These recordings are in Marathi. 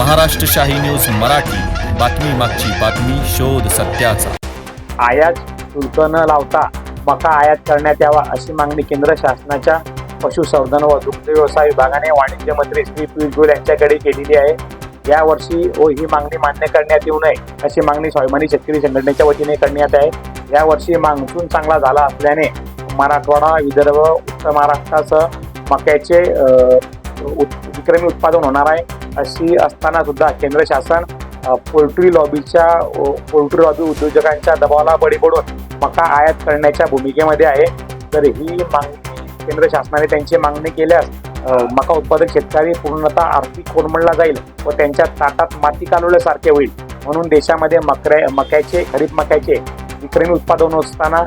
महाराष्ट्र शाही न्यूज मराठी. बातमी मागची बातमी शोध सत्याचा. आयात शुल्क न लावता मका आयात करण्यात यावा अशी मागणी केंद्र शासनाच्या पशुसंवर्धन व दुग्ध व्यवसाय विभागाने वाणिज्य मंत्री श्री पियुष गोयल यांच्याकडे केलेली आहे. यावर्षी व ही मागणी मान्य करण्यात येऊ नये अशी मागणी स्वाभिमानी शेतकरी संघटनेच्या वतीने करण्यात आहे. यावर्षी मान्सून चांगला झाला असल्याने मराठवाडा विदर्भ उत्तर महाराष्ट्रासह मक्याचे विक्रमी उत्पादन होणार आहे. अशी असताना सुद्धा केंद्र शासन पोल्ट्री लॉबीच्या पोल्ट्री लॉबी उद्योजकांच्या दबावाला बळी पडून मका आयात करण्याच्या भूमिकेमध्ये आहे. तर ही मागणी केंद्र शासनाने त्यांची मागणी केल्यास मका उत्पादक शेतकरी पूर्णतः आर्थिक कोरमडला जाईल व त्यांच्या ताटात माती कालवल्यासारखे होईल. म्हणून देशामध्ये मकऱ्या मक्याचे खरीप मक्याचे विक्रमी उत्पादन असताना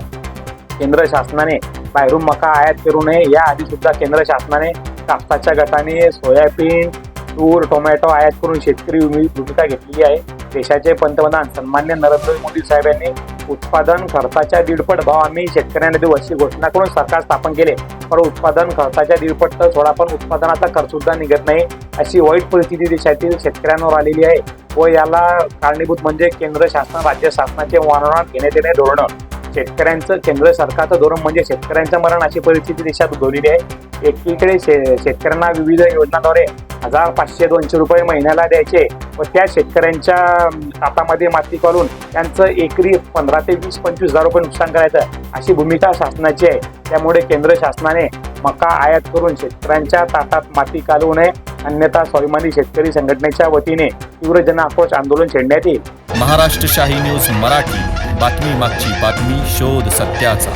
केंद्र शासनाने बाहेरून मका आयात करू नये. याआधी सुद्धा केंद्र शासनाने कापसाच्या गटाने सोयाबीन तूर टोमॅटो आयात करून शेतकरी भूमिका घेतलेली आहे. देशाचे पंतप्रधान सन्मान्य नरेंद्र मोदी साहेब यांनी उत्पादन खर्चाच्या दीडपट भाव आम्ही शेतकऱ्यांना देऊ अशी घोषणा करून सरकार स्थापन केले. पण उत्पादन खर्चाच्या दीडपट तर थोडा पण उत्पादनाचा खर्च सुद्धा निघत नाही अशी वाईट परिस्थिती देशातील शेतकऱ्यांवर आलेली आहे व याला कारणीभूत म्हणजे केंद्र शासन राज्य शासनाचे वारंवार घेण्यात येणे धोरणं. शेतकऱ्यांचं केंद्र सरकारचं धोरण म्हणजे शेतकऱ्यांचं मरण अशी परिस्थिती देशात उद्भवलेली आहे. एकीकडे शे शेतकऱ्यांना विविध योजनांद्वारे हजार पाचशे दोनशे रुपये महिन्याला द्यायचे व त्या शेतकऱ्यांच्या हातामध्ये माती काढून त्यांचं एकरी पंधरा ते वीस पंचवीस हजार रुपये नुकसान करायचं अशी भूमिका शासनाची आहे. त्यामुळे केंद्र शासनाने मका आयात करून शेतकऱ्यांच्या ताटात माती कालवू नये. अन्यथा स्वाभिमानी शेतकरी संघटनेच्या वतीने तीव्र जन आक्रोश आंदोलन छेडण्यात येईल. महाराष्ट्र शाही न्यूज मराठी. बातमी मागची बातमी शोध सत्याचा.